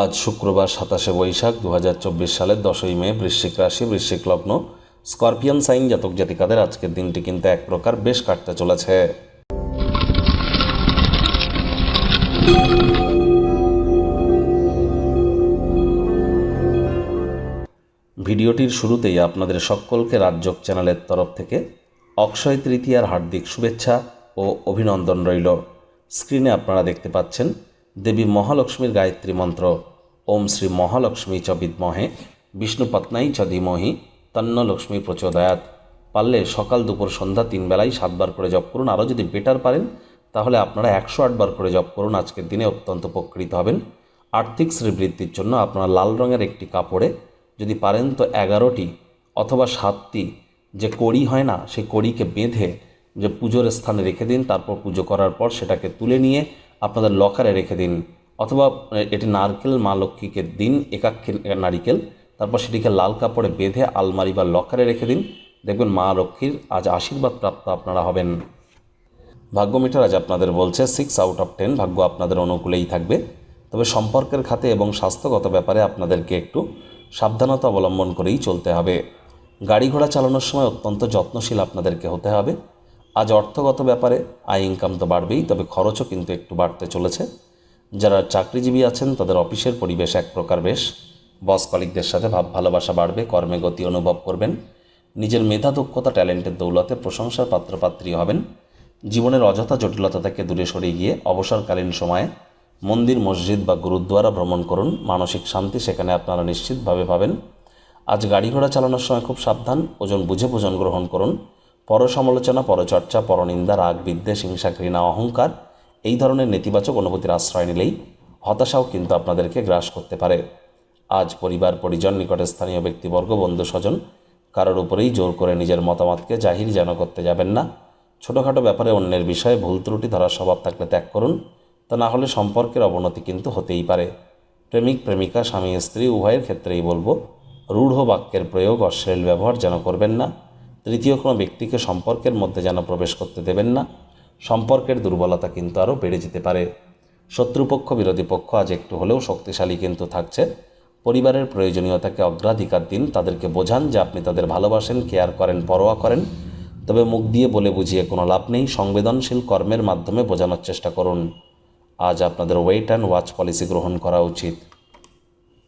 আজ শুক্রবার সাতাশে বৈশাখ দু হাজার চব্বিশ সালের দশই মে, বৃশ্চিক রাশি, বৃশ্চিক লগ্ন। স্করপিয়ান সাইন জাতক জাতিকাদের আজকের দিনটি কিন্তু এক প্রকার বেশ কাটতে চলেছে। ভিডিওটির শুরুতেই আপনাদের সকলকে রাজ্যক চ্যানেলের তরফ থেকে অক্ষয় তৃতীয়ার হার্দিক শুভেচ্ছা ও অভিনন্দন রইল। স্ক্রিনে আপনারা দেখতে পাচ্ছেন দেবী মহালক্ষ্মীর গায়ত্রী মন্ত্র। ওম শ্রী মহালক্ষ্মী চ বিদ্মহে বিষ্ণুপত্নাই চ ধীমহি, তন্ন লক্ষ্মী প্রচোদয়াত পারলে সকাল দুপুর সন্ধ্যা তিন বেলায় সাতবার করে জপ করুন। আরও যদি বেটার পারেন, তাহলে আপনারা একশো আটবার করে জপ করুন। আজকের দিনে অত্যন্ত উপকৃত হবেন। আর্থিক শ্রীবৃদ্ধির জন্য আপনারা লাল রঙের একটি কাপড়ে যদি পারেন তো এগারোটি অথবা সাতটি যে কড়ি হয় না, সেই কড়িকে বেঁধে যে পুজোর স্থানে রেখে দিন, তারপর পুজো করার পর সেটাকে তুলে নিয়ে আপনাদের লকারে রেখে দিন, অথবা এটি নারকেল মা লক্ষ্মীকে দিন একাক্ষী নারিকেল। তারপর সেটিকে লাল কাপড়ে বেঁধে আলমারি বা লকারে রেখে দিন। দেখবেন মা লক্ষ্মীর আজ আশীর্বাদ প্রাপ্ত আপনারা হবেন। ভাগ্য মিটার আজ আপনাদের বলছে সিক্স আউট অফ টেন ভাগ্য আপনাদের অনুকূলেই থাকবে। তবে সম্পর্কের খাতে এবং স্বাস্থ্যগত ব্যাপারে আপনাদেরকে একটু সাবধানতা অবলম্বন করেই চলতে হবে। গাড়ি ঘোড়া চালানোর সময় অত্যন্ত যত্নশীল আপনাদেরকে হতে হবে। আজ অর্থগত ব্যাপারে আয় ইনকাম তো বাড়বেই, তবে খরচও কিন্তু একটু বাড়তে চলেছে। যারা চাকরিজীবী আছেন, তাদের অফিসের পরিবেশ এক প্রকার বেশ। বস কলিকদের সাথে ভাব ভালোবাসা বাড়বে, কর্মে গতি অনুভব করবেন। নিজের মেধা, দক্ষতা, ট্যালেন্টের দৌলতে প্রশংসার পাত্রপাত্রী হবেন। জীবনের অযথা জটিলতা থেকে দূরে সরে গিয়ে অবসরকালীন সময়ে মন্দির, মসজিদ বা গুরুদ্বারা ভ্রমণ করুন। মানসিক শান্তি সেখানে আপনারা নিশ্চিতভাবে পাবেন। আজ গাড়ি ঘোড়া চালানোর সময় খুব সাবধান। ওজন বুঝে ভোজন গ্রহণ করুন। পর সমালোচনা পরচর্চা, পরনিন্দা রাগ বিদ্বেষ হিংসা, ঘৃণা, অহংকার এই ধরনের নেতিবাচক অনুভূতির আশ্রয় নিলেই হতাশাও কিন্তু আপনাদেরকে গ্রাস করতে পারে। আজ পরিবার, পরিজন, নিকটে স্থানীয় ব্যক্তিবর্গ, বন্ধু, স্বজন কারোর উপরেই জোর করে নিজের মতামতকে জাহির যেন করতে যাবেন না। ছোটোখাটো ব্যাপারে অন্যের বিষয়ে ভুল ত্রুটি ধরার স্বভাব থাকলে ত্যাগ করুন। তা না হলে সম্পর্কের অবনতি কিন্তু হতেই পারে। প্রেমিক, প্রেমিকা, স্বামী, স্ত্রী উভয়ের ক্ষেত্রেই বলব, রূঢ় বাক্যের প্রয়োগ, অশ্লীল ব্যবহার যেন করবেন না। তৃতীয় কোনো ব্যক্তিকে সম্পর্কের মধ্যে যেন প্রবেশ করতে দেবেন না। সম্পর্কের দুর্বলতা কিন্তু আরও বেড়ে যেতে পারে। শত্রুপক্ষ, বিরোধী পক্ষ আজ একটু হলেও শক্তিশালী কিন্তু থাকছে পরিবারের প্রয়োজনীয়তাকে অগ্রাধিকার দিন, তাদেরকে বোঝান যে আপনি তাদের ভালোবাসেন, কেয়ার করেন, পরোয়া করেন। তবে মুখ দিয়ে বলে বুঝিয়ে কোনো লাভ নেই। সংবেদনশীল কর্মের মাধ্যমে বোঝানোর চেষ্টা করুন। আজ আপনাদের ওয়েট অ্যান্ড ওয়াচ পলিসি গ্রহণ করা উচিত।